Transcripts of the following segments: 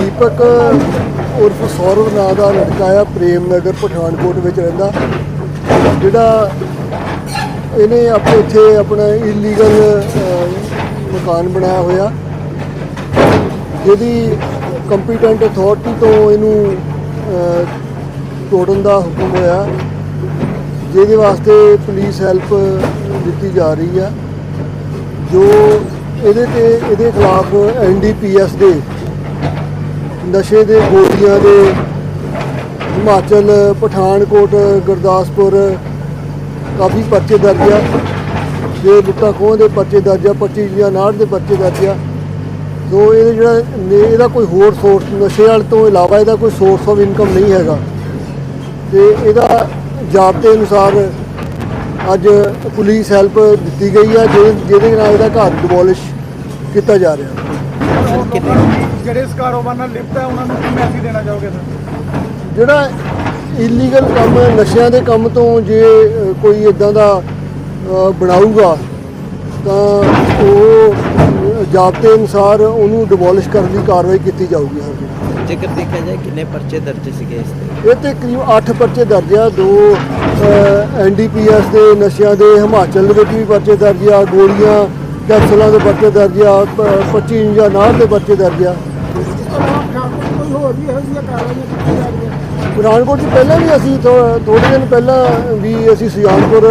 ਦੀਪਕ ਉਰਫ ਸੌਰਵ ਨਾਂ ਦਾ ਲੜਕਾ ਆ, ਪ੍ਰੇਮ ਨਗਰ, ਪਠਾਨਕੋਟ ਵਿੱਚ ਰਹਿੰਦਾ। ਜਿਹੜਾ ਇਹਨੇ ਆਪਣੇ ਇੱਥੇ ਆਪਣਾ ਇਲੀਗਲ ਮਕਾਨ ਬਣਾਇਆ ਹੋਇਆ। ਜਿਹਦੀ ਕੰਪੀਟੈਂਟ ਅਥਾਰਟੀ ਤੋਂ ਇਹਨੂੰ ਤੋੜਨ ਦਾ ਹੁਕਮ ਹੋਇਆ। ਜਿਹਦੇ ਵਾਸਤੇ ਪੁਲਿਸ ਹੈਲਪ ਦਿੱਤੀ ਜਾ ਰਹੀ ਆ। ਜੋ ਇਹਦੇ ਤੇ, ਇਹਦੇ ਖਿਲਾਫ ਐਨਡੀਪੀਐਸ ਦੇ ਨਸ਼ੇ ਦੇ ਗੋਲੀਆਂ ਦੇ ਹਿਮਾਚਲ, ਪਠਾਨਕੋਟ, ਗੁਰਦਾਸਪੁਰ ਕਾਫੀ ਪਰਚੇ ਦਰਜ ਆ। ਜੇ ਲੁੱਟਾਂ ਖੋਹ ਦੇ ਪਰਚੇ ਦਰਜ ਆ 25 ਜਾਂ 59 ਦੇ ਪਰਚੇ ਦਰਜ ਆ। ਸੋ ਇਹ ਜਿਹੜਾ ਇਹਦਾ ਕੋਈ ਹੋਰ ਸੋਰਸ ਨਸ਼ੇ ਵਾਲੇ ਤੋਂ ਇਲਾਵਾ ਇਹਦਾ ਕੋਈ ਸੋਰਸ ਆਫ ਇਨਕਮ ਨਹੀਂ ਹੈਗਾ। ਤੇ ਇਹਦਾ ਜਾਬਤੇ ਅਨੁਸਾਰ ਅੱਜ ਪੁਲਿਸ ਹੈਲਪ ਦਿੱਤੀ ਗਈ ਆ, ਜਿਹਦੇ ਜਿਹਦੇ ਨਾਲ ਇਹਦਾ ਘਰ ਡਿਮੋਲਿਸ਼ ਕੀਤਾ ਜਾ ਰਿਹਾ। ਜਿਹੜੇ ਇਸ ਕਾਰੋਬਾਰ ਨਾਲ ਲਿਪਤ ਹੈ ਉਹਨਾਂ ਨੂੰ ਕੀ ਮੈਸੇਜ ਦੇਣਾ ਚਾਹੋਗੇ ਸਰ? ਜਿਹੜਾ ਇਲੀਗਲ ਕੰਮ ਨਸ਼ਿਆਂ ਦੇ ਕੰਮ ਤੋਂ ਜੇ ਕੋਈ ਇਦਾਂ ਦਾ ਬਣਾਊਗਾ ਤਾਂ ਉਹ ਜਾਬਤੇ ਅਨੁਸਾਰ ਉਹਨੂੰ ਡਿਮੋਲਿਸ਼ ਕਰਨ ਦੀ ਕਾਰਵਾਈ ਕੀਤੀ ਜਾਊਗੀ ਜੇਕਰ ਦੇਖਿਆ ਜਾਏ ਕਿੰਨੇ ਪਰਚੇ ਦਰਜ ਸੀਗੇ ਇਸ ਤੇ? ਇਹ ਤੇ ਕਰੀਬ 8 ਪਰਚੇ ਦਰਜ ਆ ਦੋ ਐਨਡੀਪੀਐਸ ਦੇ ਨਸ਼ਿਆਂ ਦੇ ਹਿਮਾਚਲ ਦੇ ਵਿੱਚ ਵੀ ਪਰਚੇ ਦਰਜ ਆ ਗੋਲੀਆਂ ਕੈਪਸੂਲਾਂ ਦੇ ਪਰਚੇ ਦਰਜ ਆ ਪ- 25 ਜਾਂ 59 ਦੇ ਪਰਚੇ ਦਰਜ ਆ। ਪਠਾਨਕੋਟ 'ਚ ਪਹਿਲਾਂ ਵੀ ਅਸੀਂ ਥੋੜੇ ਦਿਨ ਪਹਿਲਾਂ ਵੀ ਅਸੀਂ ਸੁਜਾਨਪੁਰ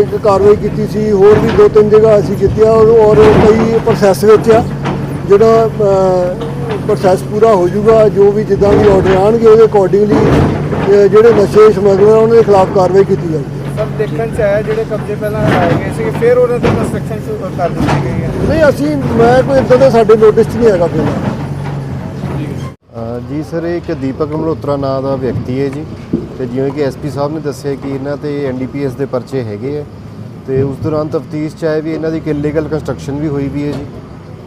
ਇੱਕ ਕਾਰਵਾਈ ਕੀਤੀ ਸੀ ਹੋਰ ਵੀ ਦੋ ਤਿੰਨ ਜਗ੍ਹਾ ਅਸੀਂ ਕੀਤੀ ਆ ਔਰ ਕਈ ਪ੍ਰੋਸੈਸ ਵਿੱਚ ਆ ਜਿਹੜਾ ਪ੍ਰੋਸੈਸ ਪੂਰਾ ਹੋ ਜਾਊਗਾ ਜੋ ਵੀ ਜਿੱਦਾਂ ਵੀ ਆਰਡਰ ਆਣਗੇ ਉਹਦੇ ਅਕੋਰਡਿੰਗਲੀ ਜਿਹੜੇ ਨਸ਼ੇ ਸਮਗਲਰ ਆ, ਉਹਨਾਂ ਦੇ ਖਿਲਾਫ ਕਾਰਵਾਈ ਕੀਤੀ ਜਾਊਗੀ। ਸਰ ਦੇਖਣ ਚ ਆਇਆ ਜਿਹੜੇ ਕਬਜ਼ੇ ਪਹਿਲਾਂ ਆਏ ਗਏ ਸੀ ਫਿਰ ਉਹਨਾਂ ਤੇ ਕੰਸਟਰਕਸ਼ਨ ਸ਼ੁਰੂ ਕਰ ਦਿੱਤੀ ਗਈ ਹੈ। ਨਹੀਂ ਅਸੀਂ ਮੈਂ ਕੋਈ ਇਦਾਂ ਦਾ ਸਾਡੇ ਨੋਟਿਸ 'ਚ ਨਹੀਂ ਹੈਗਾ ਅ, ਜੀ ਸਰ ਇਹ ਇੱਕ ਦੀਪਕ ਮਲਹੋਤਰਾ ਨਾਂ ਦਾ ਵਿਅਕਤੀ ਹੈ ਜੀ। ਤੇ ਜਿਵੇਂ ਕਿ ਐਸਪੀ ਸਾਹਿਬ ਨੇ ਦੱਸਿਆ ਕਿ ਇਹਨਾਂ ਤੇ ਐਨਡੀਪੀਐਸ ਦੇ ਪਰਚੇ ਹੈਗੇ ਆ। ਤੇ ਉਸ ਦੌਰਾਨ ਤਫਤੀਸ਼ ਚ ਆਇਆ ਵੀ ਇਹਨਾਂ ਦੀ ਇੱਕ ਇਲੀਗਲ ਕੰਸਟਰਕਸ਼ਨ ਵੀ ਹੋਈ ਵੀ ਹੈ ਜੀ।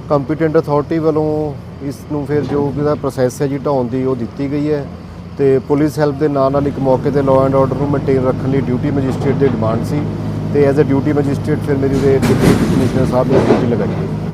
ਕੰਪੀਟੈਂਟ ਅਥਾਰਟੀ ਵੱਲੋਂ ਇਸ ਨੂੰ ਫਿਰ ਜੋ ਵੀ ਇਹਦਾ ਪ੍ਰੋਸੈਸ ਹੈ ਜੀ ਢਾਉਣ ਦੀ ਉਹ ਦਿੱਤੀ ਗਈ ਹੈ। ਤੇ ਪੁਲਿਸ ਹੈਲਪ ਦੇ ਨਾਲ ਨਾਲ ਇੱਕ ਮੌਕੇ ਤੇ ਲਾਅ ਐਂਡ ਆਰਡਰ ਨੂੰ ਮੇਨਟੇਨ ਰੱਖਣ ਲਈ ਡਿਊਟੀ ਮੈਜਿਸਟ੍ਰੇਟ ਦੀ ਡਿਮਾਂਡ ਸੀ ਤੇ ਐਜ਼ ਅ ਡਿਊਟੀ ਮੈਜਿਸਟ੍ਰੇਟ ਫਿਰ ਮੇਰੀ ਉਹਦੇ ਡਿਪਟੀ ਕਮਿਸ਼ਨਰ ਸਾਹਿਬ ਨੇ ਡਿਊਟੀ ਲਗਾਈ।